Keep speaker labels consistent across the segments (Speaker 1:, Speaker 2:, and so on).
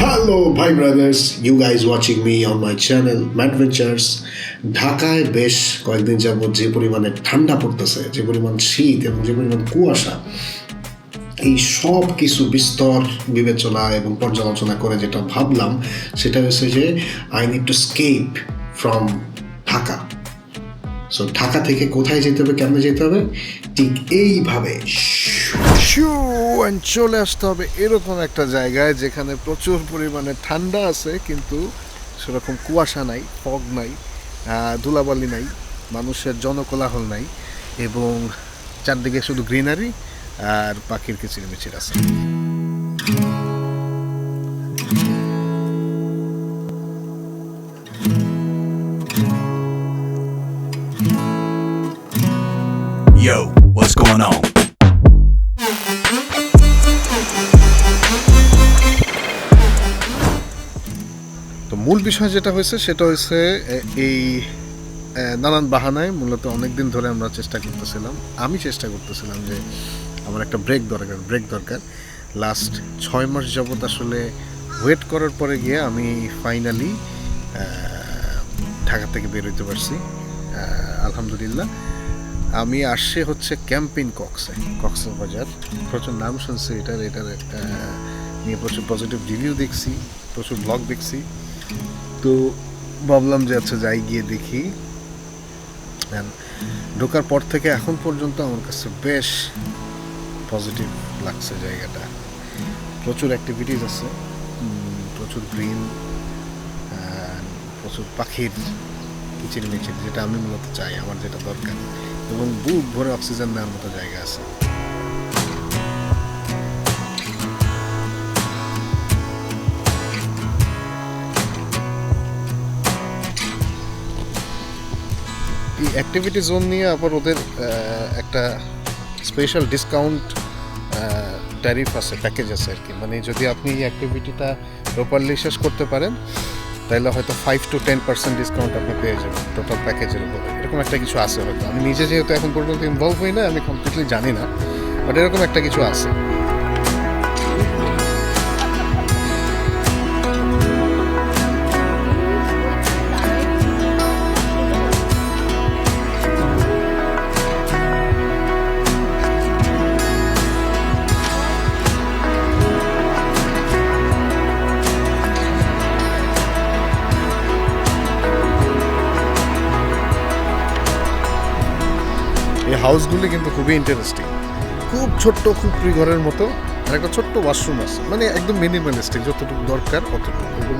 Speaker 1: Hello, bye brothers. You guys watching me on my channel, Madventures. ঢাকায় বেশ কয়েকদিন যাবত যে পরিমাণে ঠান্ডা পড়তেছে যে পরিমাণ শীত এবং যে পরিমাণ কুয়াশা এই সব কিছু বিস্তর বিবেচনা এবং পর্যালোচনা করে যেটা ভাবলাম সেটা হচ্ছে যে I need to escape from Dhaka so Dhaka থেকে কোথায় যেতে হবে কেমনে যেতে হবে ঠিক এইভাবে
Speaker 2: চলে আসতে হবে এরকম একটা জায়গায় যেখানে প্রচুর পরিমাণে ঠান্ডা আছে কিন্তু সেরকম কুয়াশা নাই ফগ নাই ধুলাবালি নাই মানুষের জনকোলাহল নাই এবং চারদিকে শুধু গ্রিনারি আর পাখির কিচিরমিচির আছে
Speaker 3: Yo, what's going on?
Speaker 2: মূল বিষয় যেটা হয়েছে, সেটা হয়েছে এই নানান বাহানায় মূলত অনেক দিন ধরে আমরা চেষ্টা করতেছিলাম, আমি চেষ্টা করতেছিলাম যে আমার একটা ব্রেক দরকার ব্রেক দরকার। লাস্ট ছয় মাস যাবত আসলে ওয়েট করার পরে গিয়ে আমি ফাইনালি ঢাকা থেকে বের হইতে পারছি। আলহামদুলিল্লাহ। আমি আসছে হচ্ছে ক্যাম্পিং কক্সে বাজার। প্রচুর নাম শুনছি, এটার এটার নিয়ে প্রচুর পজিটিভ রিভিউ দেখছি, প্রচুর ব্লগ দেখছি। তো ভাবলাম যে আচ্ছা যাই গিয়ে দেখি। ঢোকার পর থেকে এখন পর্যন্ত আমার কাছে বেশ পজিটিভ লাগছে জায়গাটা। প্রচুর অ্যাক্টিভিটিস আছে। প্রচুর গ্রিন প্রচুর পাখির কিচির মিচির যেটা আমি মূলত চাই, আমার যেটা দরকার। এবং বুক ভরে অক্সিজেন নেওয়ার মতো জায়গা আছে। অ্যাক্টিভিটি জোন নিয়ে আবার ওদের একটা স্পেশাল ডিসকাউন্ট ট্যারিফ আছে প্যাকেজ আছে আর কি। মানে যদি আপনি এই অ্যাক্টিভিটিটা প্রপারলি শেষ করতে পারেন, তাহলে হয়তো five to ten percent discount আপনি পেয়ে যাবেন টোটাল প্যাকেজের উপরে। এরকম একটা কিছু আছে হয়তো। আমি নিজে যেহেতু এখন পর্যন্ত ইনভলভ হই না, আমি কমপ্লিটলি জানি না বাট এরকম একটা কিছু আছে। হাউসগুলি কিন্তু খুবই ইন্টারেস্টিং খুব ছোট্ট, খুব ঘরের মতো, আর একটা ছোট্ট ওয়াশরুম আছে। মানে একদম মিনিমালিস্টিক যতটুকু দরকার অতটুকু। এবং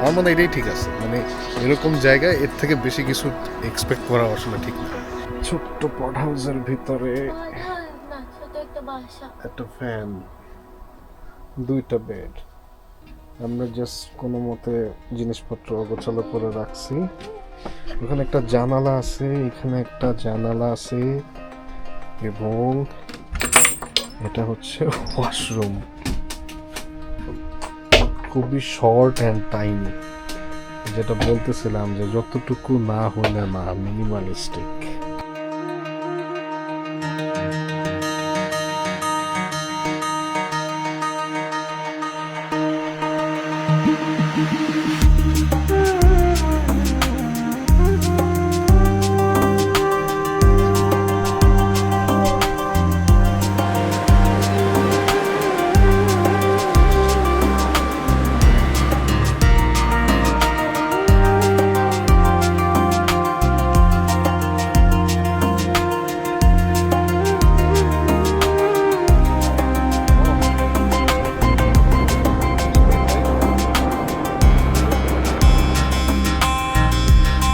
Speaker 2: আমার মনে হয় এটাই ঠিক আছে। মানে এরকম জায়গায় এর থেকে বেশি কিছু এক্সপেক্ট করা আসলে ঠিক না। ছোট্ট পট হাউসের ভিতরে
Speaker 4: একটা
Speaker 2: ফ্যান দুইটা বেড আমরা জাস্ট কোনো মতে জিনিসপত্র গোছালো করে রাখছি। ওখানে একটা জানালা আছে, এখানে একটা জানালা আছে। এবং এটা হচ্ছে ওয়াশরুম খুবই শর্ট অ্যান্ড টাইনি যেটা বলতেছিলাম যে যতটুকু না হলে না মিনিমালিস্টিক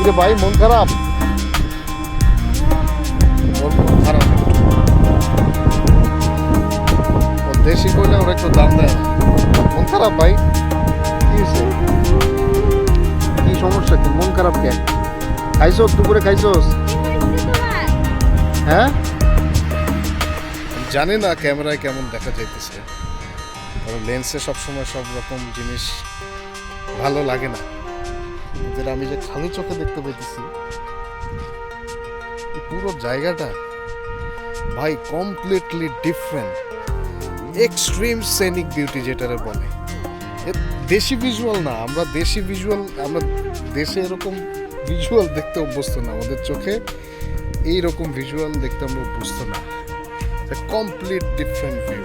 Speaker 2: কিরে ভাই, মন খারাপ? খারাপ। দেশি কইলে ওরা একটু দাম দেয় মন খারাপ ভাই? কি কি সমস্যা? কি মন খারাপ কেন? খাইছস, দুপুরে খাইছস? হ্যাঁ? জানি না ক্যামেরায় কেমন দেখা যাইতেছে। লেন্সে সবসময় সব রকম জিনিস ভালো লাগে না। যেটা আমি যে খালি চোখে দেখতে পেতেছি পুরো জায়গাটা ভাই completely different extreme scenic beauty যেটারে বলে। দেশি ভিজুয়াল না, আমরা দেশি ভিজুয়াল আমরা দেশে এরকম ভিজুয়াল দেখতে অভ্যস্ত না, আমাদের চোখে এই রকম ভিজুয়াল দেখতে আমরা অভ্যস্ত না। Complete different view